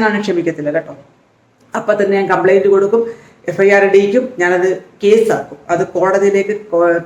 ഞാനാണ് ക്ഷമിക്കത്തില്ല കേട്ടോ. അപ്പൊ തന്നെ ഞാൻ കംപ്ലൈന്റ് കൊടുക്കും എഫ് ഐ ആർ ഇടിയിക്കും ഞാനത് കേസാക്കും. അത് കോടതിയിലേക്ക്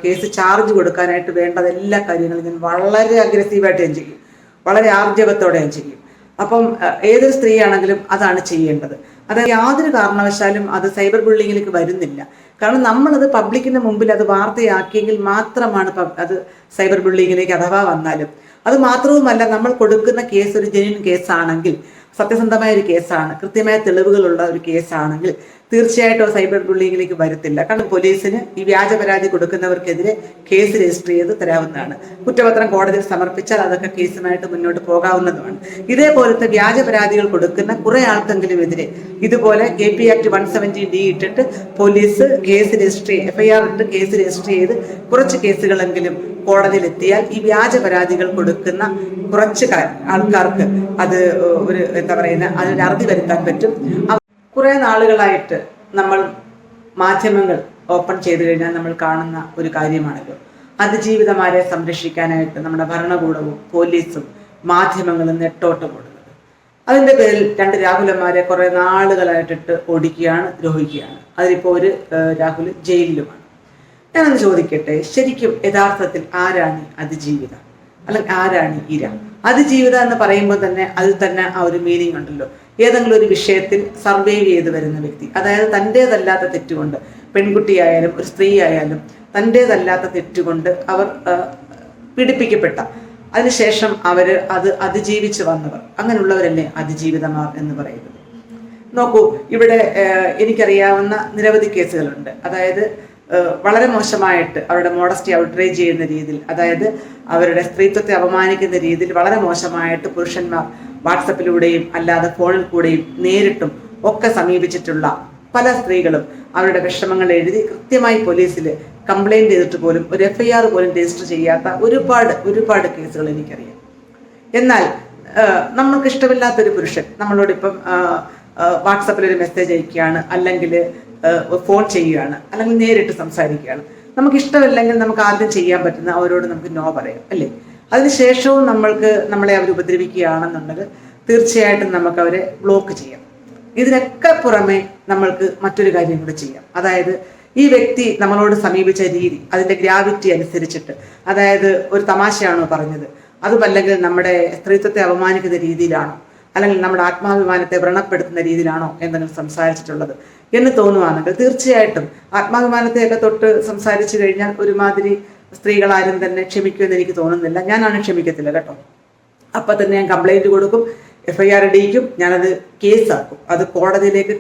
കേസ് ചാർജ് കൊടുക്കാനായിട്ട് വേണ്ടത് എല്ലാ കാര്യങ്ങളും ഞാൻ വളരെ അഗ്രസീവായിട്ട് ഞാൻ ചെയ്യും. വളരെ ആർജവത്തോടെ ഞാൻ ചെയ്യും. അപ്പം ഏതൊരു സ്ത്രീയാണെങ്കിലും അതാണ് ചെയ്യേണ്ടത്. അത് യാതൊരു കാരണവശാലും അത് സൈബർ ബുള്ളിങ്ങിലേക്ക് വരുന്നില്ല. കാരണം നമ്മളത് പബ്ലിക്കിന്റെ മുമ്പിൽ അത് വാർത്തയാക്കിയെങ്കിൽ മാത്രമാണ് അത് സൈബർ ബുള്ളിങ്ങിലേക്ക് അഥവാ വന്നാലും. അത് മാത്രവുമല്ല നമ്മൾ കൊടുക്കുന്ന കേസ് ഒരു ജെന്യൂൻ കേസാണെങ്കിൽ സത്യസന്ധമായ ഒരു കേസാണ്. കൃത്യമായ തെളിവുകളുള്ള ഒരു കേസാണെങ്കിൽ തീർച്ചയായിട്ടും സൈബർ ബുള്ളിങ്ങിലേക്ക് വരത്തില്ല. കാരണം പോലീസിന് ഈ വ്യാജ പരാതി കൊടുക്കുന്നവർക്കെതിരെ കേസ് രജിസ്റ്റർ ചെയ്ത് തരാവുന്നതാണ്. കുറ്റപത്രം കോടതിയിൽ സമർപ്പിച്ചാൽ അതൊക്കെ കേസുമായിട്ട് മുന്നോട്ട് പോകാവുന്നതുമാണ്. ഇതേപോലത്തെ വ്യാജ പരാതികൾ കൊടുക്കുന്ന കുറെ ആൾക്കെങ്കിലും എതിരെ ഇതുപോലെ K P act one seventy D ഇട്ടിട്ട് പോലീസ് കേസ് രജിസ്റ്റർ എഫ്ഐആർ ഇട്ട് കേസ് രജിസ്റ്റർ ചെയ്ത് കുറച്ച് കേസുകളെങ്കിലും കോടതിയിൽ എത്തിയാൽ ഈ വ്യാജ പരാതികൾ കൊടുക്കുന്ന കുറച്ച് ആൾക്കാർക്ക് അത് ഒരു എന്താ പറയുന്ന അതിന് അറുതി വരുത്താൻ പറ്റും. കുറെ നാളുകളായിട്ട് നമ്മൾ മാധ്യമങ്ങൾ ഓപ്പൺ ചെയ്തു കഴിഞ്ഞാൽ നമ്മൾ കാണുന്ന ഒരു കാര്യമാണല്ലോ. അതിജീവിതമാരെ സംരക്ഷിക്കാനായിട്ട് നമ്മുടെ ഭരണകൂടവും പോലീസും മാധ്യമങ്ങളും നെട്ടോട്ട് കൊടുക്കുന്നത് അതിന്റെ പേരിൽ രണ്ട് രാഹുലന്മാരെ കുറേ നാളുകളായിട്ടിട്ട് ഓടിക്കുകയാണ് ദ്രോഹിക്കുകയാണ്. അതിലിപ്പോൾ ഒരു രാഹുൽ ജയിലിലുമാണ്. ഞാനൊന്ന് ചോദിക്കട്ടെ ശരിക്കും യഥാർത്ഥത്തിൽ ആരാണ് അതിജീവിത? അല്ലെങ്കിൽ ആരാണ് ഇര? അതിജീവിത എന്ന് പറയുമ്പോൾ തന്നെ അതിൽ തന്നെ ആ ഒരു മീനിങ് ഉണ്ടല്ലോ. ഏതെങ്കിലും ഒരു വിഷയത്തിൽ സർവൈവ് ചെയ്ത് വരുന്ന വ്യക്തി അതായത് തന്റേതല്ലാത്ത തെറ്റുകൊണ്ട് പെൺകുട്ടിയായാലും ഒരു സ്ത്രീ ആയാലും തന്റേതല്ലാത്ത തെറ്റുകൊണ്ട് അവർ പീഡിപ്പിക്കപ്പെട്ട അതിനുശേഷം അവർ അത് അതിജീവിച്ച് വന്നവർ അങ്ങനെയുള്ളവരല്ലേ അതിജീവിതമാർ എന്ന് പറയുന്നത്. നോക്കൂ ഇവിടെ എനിക്കറിയാവുന്ന നിരവധി കേസുകളുണ്ട്. അതായത് വളരെ മോശമായിട്ട് അവരുടെ മോഡസ്റ്റി ഔട്ട്റേജ് ചെയ്യുന്ന രീതിയിൽ അതായത് അവരുടെ സ്ത്രീത്വത്തെ അപമാനിക്കുന്ന രീതിയിൽ വളരെ മോശമായിട്ട് പുരുഷന്മാർ വാട്സപ്പിലൂടെയും അല്ലാതെ ഫോണിൽ കൂടെയും നേരിട്ടും ഒക്കെ സമീപിച്ചിട്ടുള്ള പല സ്ത്രീകളും അവരുടെ വിഷമങ്ങൾ എഴുതി കൃത്യമായി പോലീസിൽ കംപ്ലൈന്റ് ചെയ്തിട്ട് പോലും ഒരു എഫ്ഐആർ പോലും രജിസ്റ്റർ ചെയ്യാത്ത ഒരുപാട് ഒരുപാട് കേസുകൾ എനിക്കറിയാം. എന്നാൽ നമ്മൾക്ക് ഇഷ്ടമില്ലാത്തൊരു പുരുഷൻ നമ്മളോട് ഇപ്പം വാട്സപ്പിൽ ഒരു മെസ്സേജ് അയക്കുകയാണ് അല്ലെങ്കിൽ ഫോൺ ചെയ്യുകയാണ് അല്ലെങ്കിൽ നേരിട്ട് സംസാരിക്കുകയാണ്. നമുക്ക് ഇഷ്ടമില്ലെങ്കിൽ നമുക്ക് ആദ്യം ചെയ്യാൻ പറ്റുന്ന അവരോട് നമുക്ക് നോ പറയാം അല്ലേ? അതിനുശേഷവും നമ്മൾക്ക് നമ്മളെ അവർ ഉപദ്രവിക്കുകയാണെന്നുണ്ടെങ്കിൽ തീർച്ചയായിട്ടും നമുക്ക് അവരെ ബ്ലോക്ക് ചെയ്യാം. ഇതിനൊക്കെ പുറമെ നമ്മൾക്ക് മറ്റൊരു കാര്യം കൂടെ ചെയ്യാം. അതായത് ഈ വ്യക്തി നമ്മളോട് സമീപിച്ച രീതി അതിന്റെ ഗ്രാവിറ്റി അനുസരിച്ചിട്ട് അതായത് ഒരു തമാശയാണോ പറഞ്ഞത്? അതുമല്ലെങ്കിൽ നമ്മുടെ സ്ത്രീത്വത്തെ അപമാനിക്കുന്ന രീതിയിലാണോ? അല്ലെങ്കിൽ നമ്മുടെ ആത്മാഭിമാനത്തെ വ്രണപ്പെടുത്തുന്ന രീതിയിലാണോ എന്തെങ്കിലും സംസാരിച്ചിട്ടുള്ളത് എന്ന് തോന്നുവാണെങ്കിൽ തീർച്ചയായിട്ടും ആത്മാഭിമാനത്തെയൊക്കെ തൊട്ട് സംസാരിച്ചു കഴിഞ്ഞാൽ ഒരുമാതിരി സ്ത്രീകളാരും തന്നെ ക്ഷമിക്കുമെന്ന് എനിക്ക് തോന്നുന്നില്ല. ഞാനാണ് ക്ഷമിക്കത്തില്ല കേട്ടോ. അപ്പം തന്നെ ഞാൻ കംപ്ലൈന്റ് കൊടുക്കും എഫ് ഐ ആർ ഇടിയിക്കും ഞാനത് കേസാക്കും. അത് കോടതിയിലേക്ക്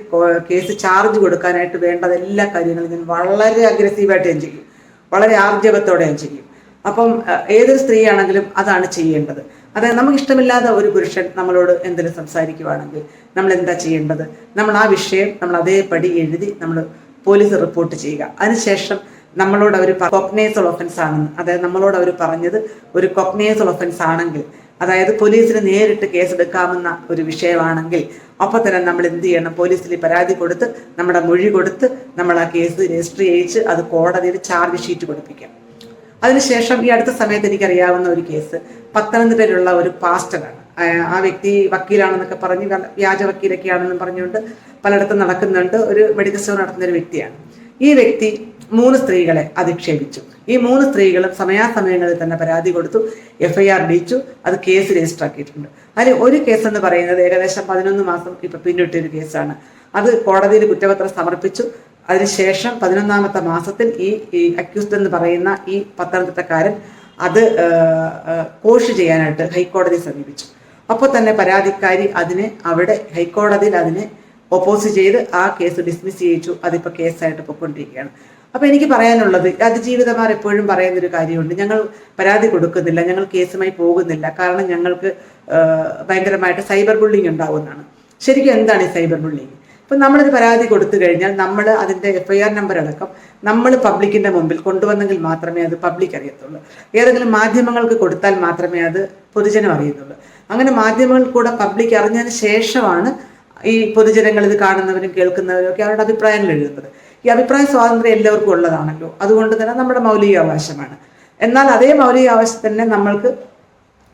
കേസ് ചാർജ് കൊടുക്കാനായിട്ട് വേണ്ടത് എല്ലാ കാര്യങ്ങളും ഞാൻ വളരെ അഗ്രസീവായിട്ട് ഞാൻ ചെയ്യും. വളരെ ആർജവത്തോടെ ഞാൻ ചെയ്യും. അപ്പം ഏതൊരു സ്ത്രീയാണെങ്കിലും അതാണ് ചെയ്യേണ്ടത്. അതായത് നമുക്ക് ഇഷ്ടമില്ലാത്ത ഒരു പുരുഷൻ നമ്മളോട് എന്തെങ്കിലും സംസാരിക്കുവാണെങ്കിൽ നമ്മൾ എന്താ ചെയ്യേണ്ടത്? നമ്മൾ ആ വിഷയം നമ്മൾ അതേപടി എഴുതി നമ്മൾ പോലീസ് റിപ്പോർട്ട് ചെയ്യുക. അതിനുശേഷം നമ്മളോട് അവർ കൊഗ്നേസൽ ഒഫൻസ് ആണെന്ന്. അതായത് നമ്മളോട് അവർ പറഞ്ഞത് ഒരു കൊഗ്നേസൽ ഒഫൻസ് ആണെങ്കിൽ അതായത് പോലീസിന് നേരിട്ട് കേസെടുക്കാമെന്ന ഒരു വിഷയമാണെങ്കിൽ അപ്പോൾ തന്നെ നമ്മൾ എന്ത് ചെയ്യണം? പോലീസിൽ പരാതി കൊടുത്ത് നമ്മുടെ മൊഴി കൊടുത്ത് നമ്മൾ ആ കേസ് രജിസ്റ്റർ ചെയ്യിച്ച് അത് കോടതിയിൽ ചാർജ് ഷീറ്റ് കൊടുപ്പിക്കാം. അതിനുശേഷം ഈ അടുത്ത സമയത്ത് എനിക്കറിയാവുന്ന ഒരു കേസ്. പത്തനംതിട്ടയിലുള്ള ഒരു പാസ്റ്ററാണ്. ആ- വ്യക്തി വക്കീലാണെന്നൊക്കെ പറഞ്ഞ് വ്യാജ വക്കീലൊക്കെയാണെന്നും പറഞ്ഞുകൊണ്ട് പലയിടത്തും നടക്കുന്നുണ്ട്. ഒരു മെഡിക്കൽ സ്റ്റോർ നടത്തുന്ന ഒരു വ്യക്തിയാണ്. ഈ വ്യക്തി മൂന്ന് സ്ത്രീകളെ അധിക്ഷേപിച്ചു. ഈ മൂന്ന് സ്ത്രീകളും സമയാസമയങ്ങളിൽ തന്നെ പരാതി കൊടുത്തു എഫ് ഐ ആർ ഡിച്ചു അത് കേസ് രജിസ്റ്റർ ആക്കിയിട്ടുണ്ട്. അതിൽ ഒരു കേസ് എന്ന് പറയുന്നത് ഏകദേശം പതിനൊന്ന് മാസം ഇപ്പൊ പിന്നിട്ടൊരു കേസാണ്. അത് കോടതിയിൽ കുറ്റപത്രം സമർപ്പിച്ചു. അതിനുശേഷം പതിനൊന്നാമത്തെ മാസത്തിൽ ഈ ഈ അക്യൂസ്ഡ് എന്ന് പറയുന്ന ഈ പത്തനംതിട്ടക്കാരൻ അത് കോഷ് ചെയ്യാനായിട്ട് ഹൈക്കോടതി സമീപിച്ചു. അപ്പോൾ തന്നെ പരാതിക്കാരി അതിനെ അവിടെ ഹൈക്കോടതിയിൽ അതിനെ ഒപ്പോസ് ചെയ്ത് ആ കേസ് ഡിസ്മിസ് ചെയ്യിച്ചു. അതിപ്പോൾ കേസായിട്ട് പൊയ്ക്കൊണ്ടിരിക്കുകയാണ്. അപ്പോൾ എനിക്ക് പറയാനുള്ളത് അതിജീവിതമാർ എപ്പോഴും പറയുന്നൊരു കാര്യമുണ്ട്. ഞങ്ങൾ പരാതി കൊടുക്കുന്നില്ല ഞങ്ങൾ കേസുമായി പോകുന്നില്ല. കാരണം ഞങ്ങൾക്ക് ഭയങ്കരമായിട്ട് സൈബർ ബുള്ളിങ് ഉണ്ടാവുന്നതാണ്. ശരിക്കും എന്താണ് ഈ സൈബർ ബുള്ളിങ്? ഇപ്പം നമ്മളൊരു പരാതി കൊടുത്തു കഴിഞ്ഞാൽ നമ്മൾ അതിന്റെ എഫ് ഐ ആർ നമ്പർ അടക്കം നമ്മൾ പബ്ലിക്കിന്റെ മുമ്പിൽ കൊണ്ടുവന്നെങ്കിൽ മാത്രമേ അത് പബ്ലിക് അറിയത്തുള്ളൂ. ഏതെങ്കിലും മാധ്യമങ്ങൾക്ക് കൊടുത്താൽ മാത്രമേ അത് പൊതുജനം അറിയുന്നുള്ളൂ അങ്ങനെ മാധ്യമങ്ങൾ കൂടെ പബ്ലിക് അറിഞ്ഞതിന് ശേഷമാണ് ഈ പൊതുജനങ്ങൾ ഇത് കാണുന്നവരും കേൾക്കുന്നവരും ഒക്കെ അവരുടെ അഭിപ്രായങ്ങൾ എഴുതുന്നത്. ഈ അഭിപ്രായ സ്വാതന്ത്ര്യം എല്ലാവർക്കും ഉള്ളതാണല്ലോ. അതുകൊണ്ട് തന്നെ നമ്മുടെ മൗലിക അവകാശമാണ് എന്നാൽ അതേ മൗലിക അവകാശം തന്നെ നമ്മൾക്ക്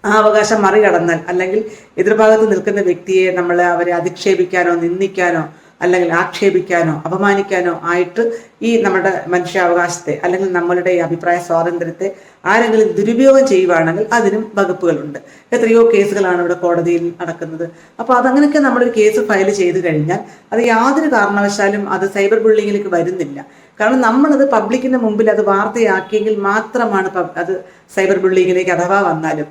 ആ അവകാശം മറികടന്നാൽ അല്ലെങ്കിൽ എതിർഭാഗത്ത് നിൽക്കുന്ന വ്യക്തിയെ നമ്മൾ അവരെ അധിക്ഷേപിക്കാനോ നിന്ദിക്കാനോ അല്ലെങ്കിൽ ആക്ഷേപിക്കാനോ അപമാനിക്കാനോ ആയിട്ട് ഈ നമ്മുടെ മനുഷ്യാവകാശത്തെ അല്ലെങ്കിൽ നമ്മളുടെ ഈ അഭിപ്രായ സ്വാതന്ത്ര്യത്തെ ആരെങ്കിലും ദുരുപയോഗം ചെയ്യുവാണെങ്കിൽ അതിനും വകുപ്പുകളുണ്ട്. എത്രയോ കേസുകളാണ് ഇവിടെ കോടതിയിൽ നടക്കുന്നത്. അപ്പോൾ അതങ്ങനെയൊക്കെ നമ്മളൊരു കേസ് ഫയൽ ചെയ്ത് കഴിഞ്ഞാൽ അത് യാതൊരു കാരണവശാലും അത് സൈബർ ബുള്ളിങ്ങിലേക്ക് വരുന്നില്ല. കാരണം നമ്മളത് പബ്ലിക്കിന് മുമ്പിൽ അത് വാർത്തയാക്കിയെങ്കിൽ മാത്രമാണ് അത് സൈബർ ബുള്ളിങ്ങിലേക്ക് അഥവാ വന്നാലും.